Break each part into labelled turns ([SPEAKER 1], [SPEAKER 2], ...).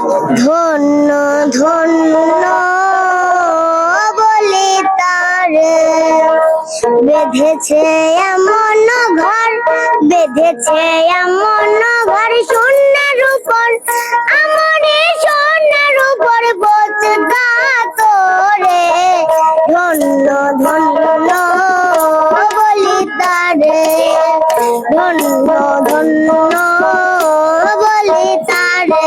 [SPEAKER 1] ধন্য ধন্য বলে তারে। বেঁধেছে এমন ঘর, বেঁধেছে এমন ঘর সোনার উপর, আমার সোনার উপর বোধকা তোরে। ধন্য ধন্য বলি তারে। ধন্য ধন্য বলি তারে।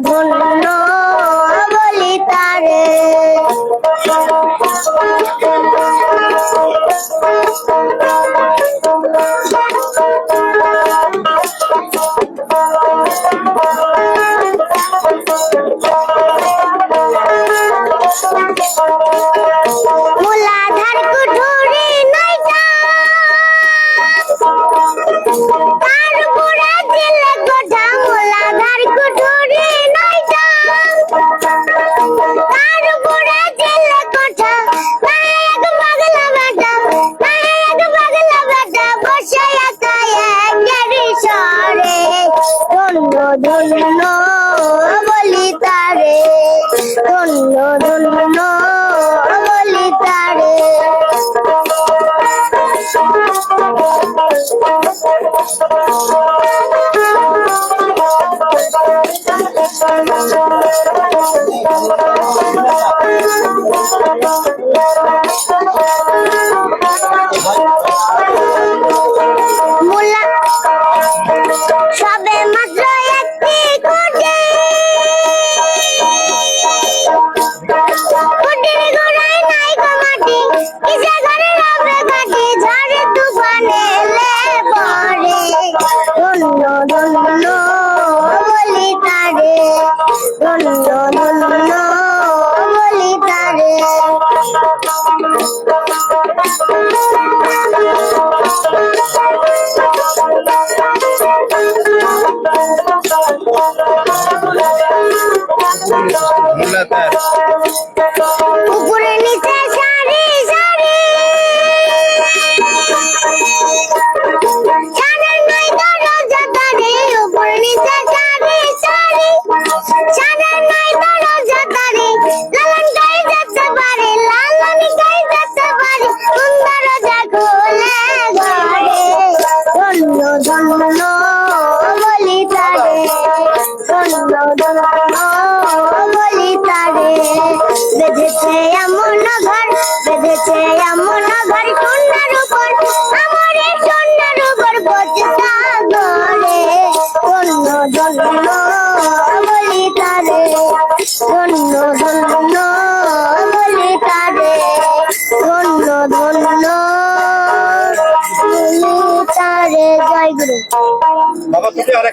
[SPEAKER 1] Bola. বলি তারে ধন্য ধন্য বলি তারে Thank you. বসেছে এমন ঘর
[SPEAKER 2] সোনার
[SPEAKER 1] উপর আমার বলি তারে অন্য জন্য বলি তারে বাবা তুমি